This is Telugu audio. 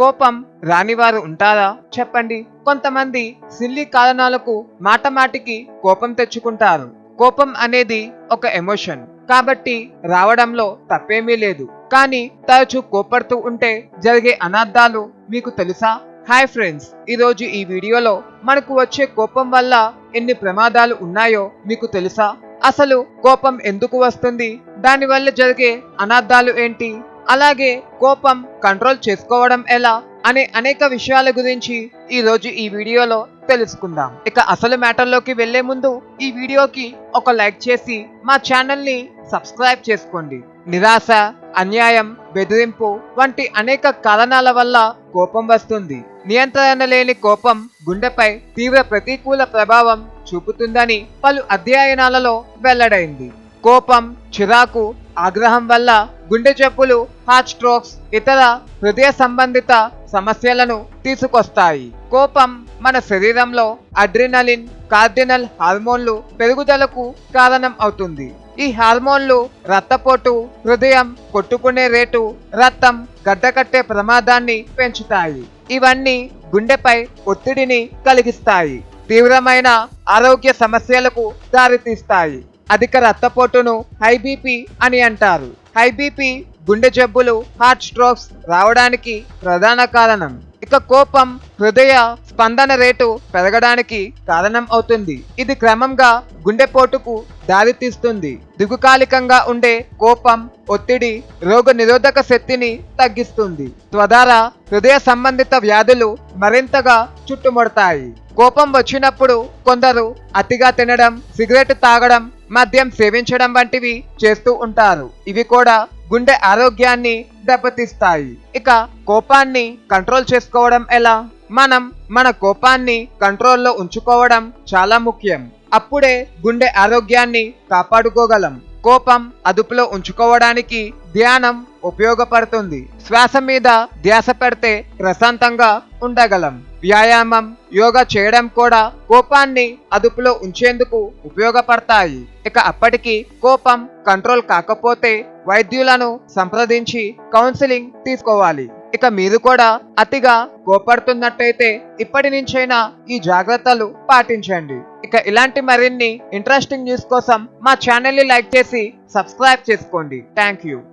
కోపం రానివారు ఉంటారా? చెప్పండి. కొంతమంది సిల్లి కారణాలకు మాటమాటికి కోపం తెచ్చుకుంటారు. కోపం అనేది ఒక ఎమోషన్. కాబట్టి రావడంలో తప్పేమీ లేదు. కానీ తరచూ కోపడుతూ ఉంటే జరిగే అనార్థాలు మీకు తెలుసా? హాయ్ ఫ్రెండ్స్ ఈరోజు ఈ వీడియోలో మనకు వచ్చే కోపం వల్ల ఎన్ని ప్రమాదాలు ఉన్నాయో మీకు తెలుసా? అసలు కోపం ఎందుకు వస్తుంది? దానివల్ల జరిగే అనార్థాలు ఏంటి? అలాగే కోపం కంట్రోల్ చేసుకోవడం ఎలా అనే అనేక విషయాల గురించి ఈ రోజు ఈ వీడియోలో తెలుసుకుందాం. ఇక అసలు మ్యాటర్లోకి వెళ్ళే ముందు ఈ వీడియోకి ఒక లైక్ చేసి మా ఛానల్ని సబ్స్క్రైబ్ చేసుకోండి. నిరాశ అన్యాయం బెదిరింపు వంటి అనేక కారణాల వల్ల కోపం వస్తుంది. నియంత్రణ లేని కోపం గుండెపై తీవ్ర ప్రతికూల ప్రభావం చూపుతుందని పలు అధ్యయనాలలో వెల్లడైంది. కోపం చిరాకు ఆగ్రహం వల్ల గుండె జబ్బులు హార్ట్ స్ట్రోక్స్ ఇతర హృదయ సంబంధిత సమస్యలను తీసుకొస్తాయి. కోపం మన శరీరంలో అడ్రినలిన్ కార్డినల్ హార్మోన్లు పెరుగుదలకు కారణం అవుతుంది. ఈ హార్మోన్లు రక్తపోటు హృదయం కొట్టుకునే రేటు రక్తం గడ్డకట్టే ప్రమాదాన్ని పెంచుతాయి. ఇవన్నీ గుండెపై ఒత్తిడిని కలిగిస్తాయి. తీవ్రమైన ఆరోగ్య సమస్యలకు దారితీస్తాయి. అధిక రక్తపోటును హై బీపీ అని అంటారు. హై బీపీ గుండె జబ్బులు హార్ట్ స్ట్రోక్స్ రావడానికి ప్రధాన కారణం. ఇక కోపం హృదయ స్పందన రేటు పెరగడానికి కారణం అవుతుంది. ఇది క్రమంగా గుండెపోటుకు దారితీస్తుంది దిగుకాలికంగా ఉండే కోపం ఒత్తిడి రోగ నిరోధక శక్తిని తగ్గిస్తుంది. తద్వారా హృదయ సంబంధిత వ్యాధులు మరింతగా చుట్టుముడతాయి. కోపం వచ్చినప్పుడు కొందరు అతిగా తినడం సిగరెట్ తాగడం మద్యం సేవించడం వంటివి చేస్తూ ఉంటారు. ఇవి కూడా గుండె ఆరోగ్యాన్ని దెబ్బతీస్తాయి. ఇక కోపాన్ని కంట్రోల్ చేసుకోవడం ఎలా? మనం మన కోపాన్ని కంట్రోల్లో ఉంచుకోవడం చాలా ముఖ్యం. అప్పుడే గుండె ఆరోగ్యాన్ని కాపాడుకోగలం. కోపం అదుపులో ఉంచుకోవడానికి ధ్యానం ఉపయోగపడుతుంది. శ్వాస మీద ధ్యాస పెడితే ప్రశాంతంగా ఉండగలం. వ్యాయామం యోగా చేయడం కూడా కోపాన్ని అదుపులో ఉంచేందుకు ఉపయోగపడతాయి. ఇక అప్పటికి కోపం కంట్రోల్ కాకపోతే వైద్యులను సంప్రదించి కౌన్సిలింగ్ తీసుకోవాలి. ఇక మీరు కూడా అతిగా కోపడుతున్నట్టయితే ఇప్పటి నుంచైనా ఈ జాగ్రత్తలు పాటించండి. ఇక ఇలాంటి మరిన్ని ఇంట్రెస్టింగ్ న్యూస్ కోసం మా ఛానల్ని లైక్ చేసి సబ్స్క్రైబ్ చేసుకోండి. Thank you.